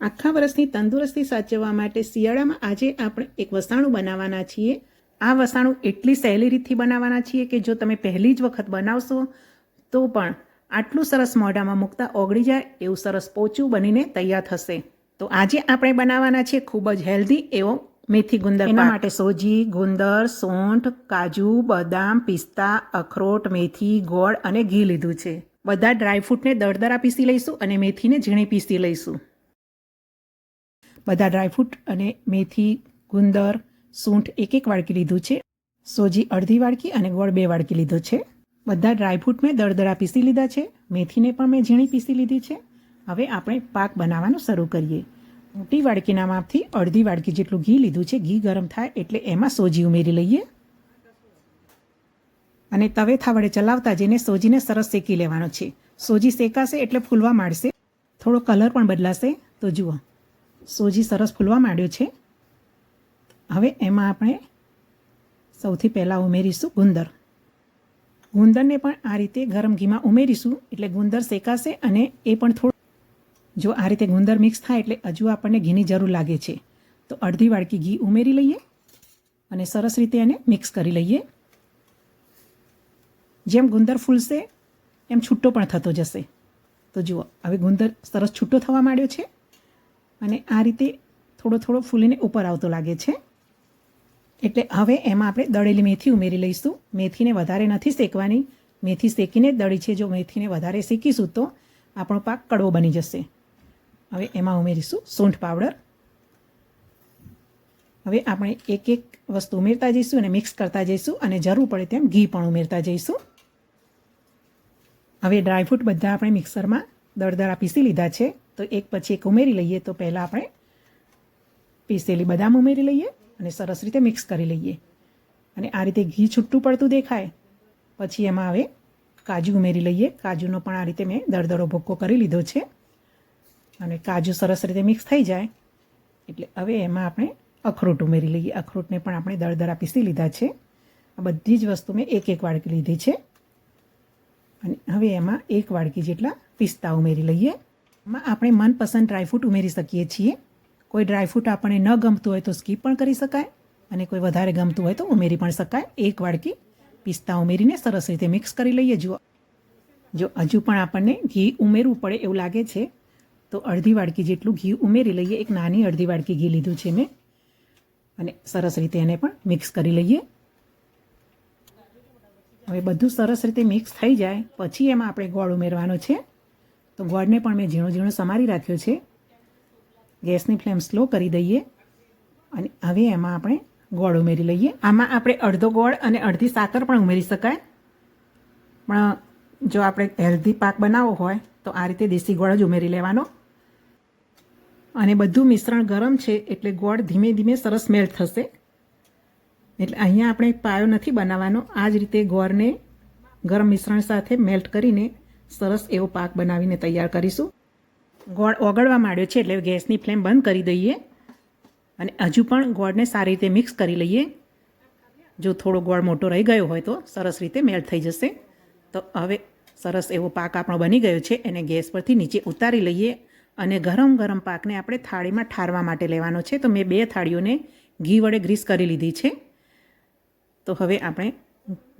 આખા વર્ષની તંદુરસ્તી સાચવવા માટે શિયાળામાં આજે આપણે એક વસાણું બનાવવાના છીએ. આ વસાણું એટલી સહેલી રીતથી બનાવવાના છીએ કે જો તમે પહેલી જ વખત બનાવશો તો પણ આટલું સરસ મોઢામાં મૂકતા ઓગળી જાય એવું સરસ પોચું બનીને તૈયાર થશે. તો આજે આપણે બનાવવાના છીએ ખૂબ જ હેલ્ધી એવો મેથી ગુંદર એના માટે સોજી ગુંદર સોંઠ કાજુ બદામ પિસ્તા અખરોટ મેથી ગોળ અને ઘી લીધું છે. બધા ડ્રાયફ્રૂટને દળદરા પીસી લઈશું અને મેથીને ઝીણી પીસી લઈશું. બધા ડ્રાયફ્રૂટ અને મેથી, ગુંદર, સૂંઠ એક એક વાડકી લીધું છે. સોજી અડધી વાડકી અને ગોળ બે વાડકી લીધો છે. બધા ડ્રાયફ્રૂટ મેં દળદળા પીસી લીધા છે. મેથીને પણ મેં ઝીણી પીસી લીધી છે. હવે આપણે પાક બનાવવાનું શરૂ કરીએ. મોટી વાડકીના માપથી અડધી વાડકી જેટલું ઘી લીધું છે. ઘી ગરમ થાય એટલે એમાં સોજી ઉમેરી લઈએ. અને તવેથા વડે ચલાવતા જઈને સોજીને સરસ શેકી લેવાનો છે. સોજી શેકાશે એટલે ફૂલવા માંડશે. થોડો કલર પણ બદલાશે. તો જુઓ. સોજી સરસ ફૂલવા માંડ્યો છે. હવે એમાં આપણે સૌથી પહેલાં ઉમેરીશું ગુંદર. ગુંદરને પણ આ રીતે ગરમ ઘીમાં ઉમેરીશું એટલે ગુંદર શેકાશે અને એ પણ થોડું જો આ રીતે ગુંદર મિક્સ થાય એટલે હજુ આપણને ઘીની જરૂર લાગે છે. તો અડધી વાડકી ઘી ઉમેરી લઈએ અને સરસ રીતે એને મિક્સ કરી લઈએ. જેમ ગુંદર ફૂલશે એમ છૂટો પણ થતો જશે. તો જુઓ, હવે ગુંદર સરસ છૂટો થવા માંડ્યો છે. અને આ રીતે થોડો થોડો ફૂલીને ઉપર આવતો લાગે છે. એટલે હવે એમાં આપણે દળેલી મેથી ઉમેરી લઈશું. મેથીને વધારે નથી શેકવાની. મેથી શેકીને દળી છે. જો મેથીને વધારે શેકીશું તો આપણો પાક કડવો બની જશે. હવે એમાં ઉમેરીશું સૂંઠ પાવડર. હવે આપણે એક એક વસ્તુ ઉમેરતા જઈશું અને મિક્સ કરતા જઈશું અને જરૂર પડે તેમ ઘી પણ ઉમેરતા જઈશું. હવે ડ્રાયફ્રૂટ બધા આપણે મિક્સરમાં દળદળા પીસી લીધા છે. તો એક પછી એક ઉમેરી લઈએ તો પહેલાં આપણે પીસેલી બદામ ઉમેરી લઈએ અને સરસ રીતે મિક્સ કરી લઈએ. અને આ રીતે ઘી છૂટું પડતું દેખાય. પછી એમાં હવે કાજુ ઉમેરી લઈએ. કાજુનો પણ આ રીતે મેં દળદળો ભૂક્કો કરી લીધો છે. અને કાજુ સરસ રીતે મિક્સ થઈ જાય. એટલે હવે એમાં આપણે અખરોટ ઉમેરી લઈએ. અખરોટને પણ આપણે દળદરા પીસી લીધા છે. આ બધી જ વસ્તુ મેં એક એક વાડકી લીધી છે. અને હવે એમાં એક વાડકી જેટલા પિસ્તા ઉમેરી લઈએ. એમાં આપણે મનપસંદ ડ્રાયફ્રૂટ ઉમેરી શકીએ છીએ. કોઈ ડ્રાયફ્રૂટ આપણને ન ગમતું હોય તો સ્કીપ પણ કરી શકાય અને કોઈ વધારે ગમતું હોય તો ઉમેરી પણ શકાય. એક વાડકી પિસ્તા ઉમેરીને સરસ રીતે મિક્સ કરી લઈએ. જુઓ. જો હજુ પણ આપણને ઘી ઉમેરવું પડે એવું લાગે છે, તો અડધી વાડકી જેટલું ઘી ઉમેરી લઈએ. એક નાની અડધી વાડકી ઘી લીધું છે મેં. અને સરસ રીતે એને પણ મિક્સ કરી લઈએ. હવે બધું સરસ રીતે મિક્સ થઈ જાય. પછી એમાં આપણે ગોળ ઉમેરવાનો છે. તો ગોળને પણ મેં ઝીણો ઝીણો સમારી રાખ્યો છે. ગેસની ફ્લેમ સ્લો કરી દઈએ અને હવે એમાં આપણે ગોળ ઉમેરી લઈએ. આમાં આપણે અડધો ગોળ અને અડધી સાકર પણ ઉમેરી શકાય. પણ જો આપણે હેલ્ધી પાક બનાવવો હોય તો આ રીતે દેશી ગોળ જ ઉમેરી લેવાનો. અને બધું મિશ્રણ ગરમ છે એટલે ગોળ ધીમે ધીમે સરસ મેલ્ટ થશે. એટલે અહીંયા આપણે પાયો નથી બનાવવાનો. આ જ રીતે ગોળને ગરમ મિશ્રણ સાથે મેલ્ટ કરીને સરસ એવો પાક બનાવીને તૈયાર કરીશું. ગોળ ઓગળવા માંડ્યો છે એટલે ગેસની ફ્લેમ બંધ કરી દઈએ અને હજુ પણ ગોળને સારી રીતે મિક્સ કરી લઈએ. જો થોડો ગોળ મોટો રહી ગયો હોય તો સરસ રીતે મેલ્ટ થઈ જશે. તો હવે સરસ એવો પાક આપણો બની ગયો છે, એને ગેસ પરથી નીચે ઉતારી લઈએ અને ગરમ ગરમ પાકને આપણે થાળીમાં ઠારવા માટે લેવાનો છે. તો મેં બે થાળીઓને ઘી વડે ગ્રીસ કરી લીધી છે. તો હવે આપણે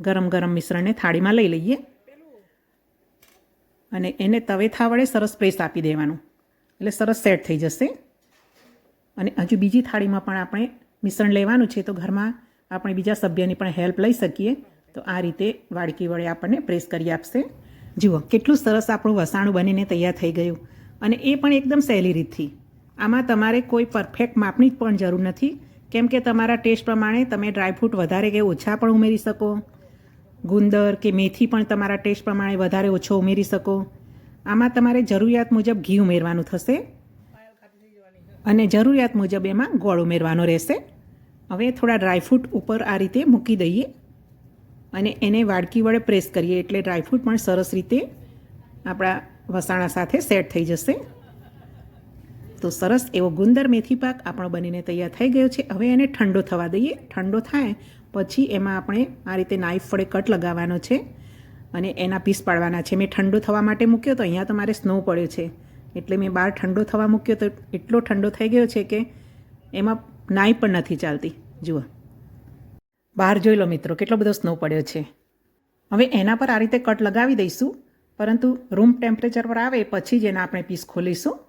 ગરમ ગરમ મિશ્રણને થાળીમાં લઈ લઈએ. અને એને તવેથા વડે સરસ પ્રેસ આપી દેવાનું. એટલે સરસ સેટ થઈ જશે. અને હજુ બીજી થાળીમાં પણ આપણે મિશ્રણ લેવાનું છે, તો ઘરમાં આપણે બીજા સભ્યની પણ હેલ્પ લઈ શકીએ. તો આ રીતે વાડકી વડે આપણને પ્રેસ કરી આપશે. જુઓ, કેટલું સરસ આપણું વસાણું બનીને તૈયાર થઈ ગયું. અને એ પણ એકદમ સહેલી રીતથી. આમાં તમારે કોઈ પરફેક્ટ માપની પણ જરૂર નથી. કેમ કે તમારા ટેસ્ટ પ્રમાણે તમે ડ્રાયફ્રૂટ વધારે કે ઓછા પણ ઉમેરી શકો. ગુંદર કે મેથી પણ તમારા ટેસ્ટ પ્રમાણે વધારે ઓછો ઉમેરી શકો. આમાં તમારે જરૂરિયાત મુજબ ઘી ઉમેરવાનું થશે અને જરૂરિયાત મુજબ એમાં ગોળ ઉમેરવાનો રહેશે. હવે થોડા ડ્રાયફ્રૂટ ઉપર આ રીતે મૂકી દઈએ અને એને વાડકી વડે પ્રેસ કરીએ એટલે ડ્રાયફ્રૂટ પણ સરસ રીતે આપણા વસાણા સાથે સેટ થઈ જશે. તો સરસ એવો ગુંદર મેથી પાક આપણો બનીને તૈયાર થઈ ગયો છે. હવે એને ઠંડો થવા દઈએ. ઠંડો થાય પછી એમાં આપણે આ રીતે નાઈફ વડે કટ લગાવવાનો છે અને એના પીસ પાડવાના છે. મેં ઠંડો થવા માટે મૂક્યો તો અહીંયા તમારે સ્નો પડ્યો છે. એટલે મેં બહાર ઠંડો થવા મૂક્યો તો એટલો ઠંડો થઈ ગયો છે કે એમાં નાઈ પણ નથી ચાલતી. જુઓ. બહાર જોઈ લો મિત્રો, કેટલો બધો સ્નો પડ્યો છે. હવે એના પર આ રીતે કટ લગાવી દઈશું. પરંતુ રૂમ ટેમ્પરેચર પર આવે પછી જ એના આપણે પીસ ખોલીશું.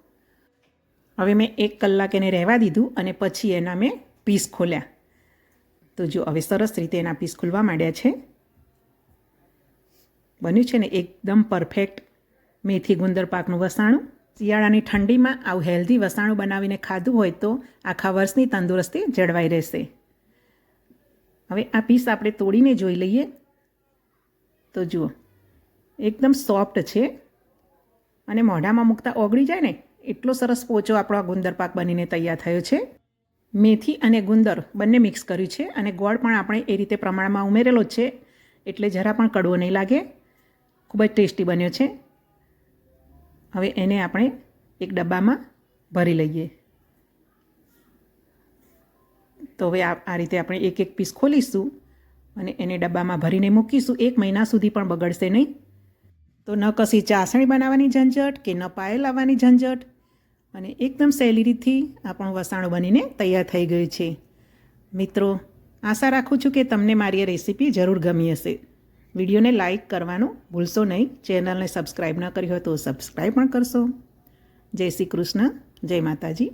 હવે મેં એક કલાક એને રહેવા દીધું અને પછી એના મેં પીસ ખોલ્યા. તો જો હવે સરસ રીતે એના પીસ ખુલવા માંડ્યા છે. બન્યું છે ને એકદમ પરફેક્ટ મેથી ગુંદર પાકનું વસાણું. શિયાળાની ઠંડીમાં આવું હેલ્ધી વસાણું બનાવીને ખાધું હોય તો આખા વર્ષની તંદુરસ્તી જળવાઈ રહેશે. હવે આ પીસ આપણે તોડીને જોઈ લઈએ. તો જુઓ, એકદમ સોફ્ટ છે અને મોઢામાં મૂકતા ઓગળી જાય ને એટલો સરસ પોચો આપણો આ ગુંદર પાક બનીને તૈયાર થયો છે. મેથી અને ગુંદર બંને મિક્સ કર્યું છે અને ગોળ પણ આપણે એ રીતે પ્રમાણમાં ઉમેરેલો છે, એટલે જરા પણ કડવો નહીં લાગે. ખૂબ જ ટેસ્ટી બન્યો છે. હવે એને આપણે એક ડબ્બામાં ભરી લઈએ. તો હવે આ રીતે આપણે એક એક પીસ ખોલીશું અને એને ડબ્બામાં ભરીને મૂકીશું. એક મહિના સુધી પણ બગડશે નહીં. તો ન કશી ચાસણી બનાવવાની ઝંઝટ કે ન પાયલ લાવવાની ઝંઝટ. અને એકદમ સહેલી રીતથી આપણું વસાણું બનીને તૈયાર થઈ ગયું છે. મિત્રો, આશા રાખું છું કે તમને મારી આ રેસીપી જરૂર ગમી હશે. વિડીયોને લાઇક કરવાનું ભૂલશો નહીં. ચેનલને સબસ્ક્રાઈબ ન કરી હોય તો સબસ્ક્રાઈબ પણ કરશો. જય શ્રી કૃષ્ણ. જય માતાજી.